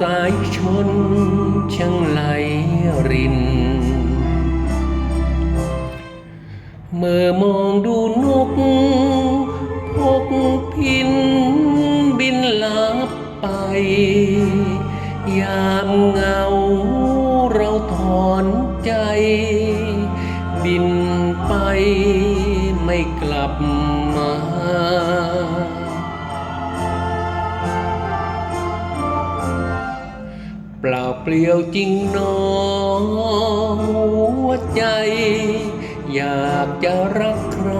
สายชนช่างไหลริน เมื่อมองดูนก พกพินบินลับไป ยามเงาเราถอนใจ บินไปไม่กลับมา ล่าเปลี่ยวจริงหนอหัวใจ อยากจะรักใคร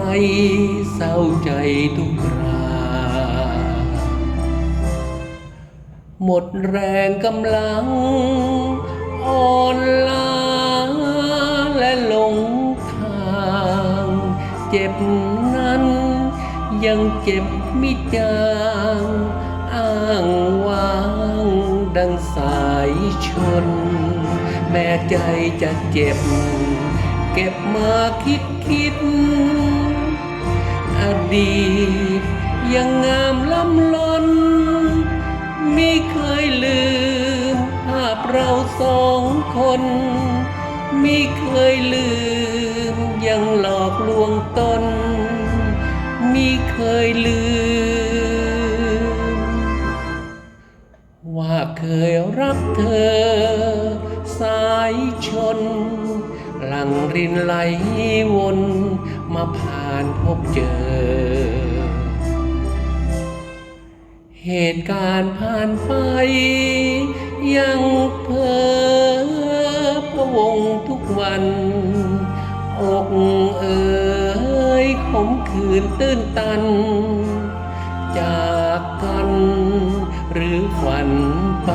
เศร้าใจทุกครา หมดแรงกำลัง อ่อนล้าและหลงทาง เจ็บนั้น ยังเจ็บมิจางอ้างว้างดังสา ชน แม้ใจจะเจ็บ เก็บมาคิดคิด อดีตยังงามล้ำล้น ไม่เคยลืมภาพเราสองคน ไม่เคยลืมยังหลอกลวงตนไม่เคยลืม ว่าเคยรักเธอ สายชน หลังรินไหลวนมาผ่านพบเจอ เหตุการณ์ผ่านไป ยังเพ้อพะวงทุกวันอกเอ๋ยขมคืนตื้นตัน จากกัน หรือฝันไป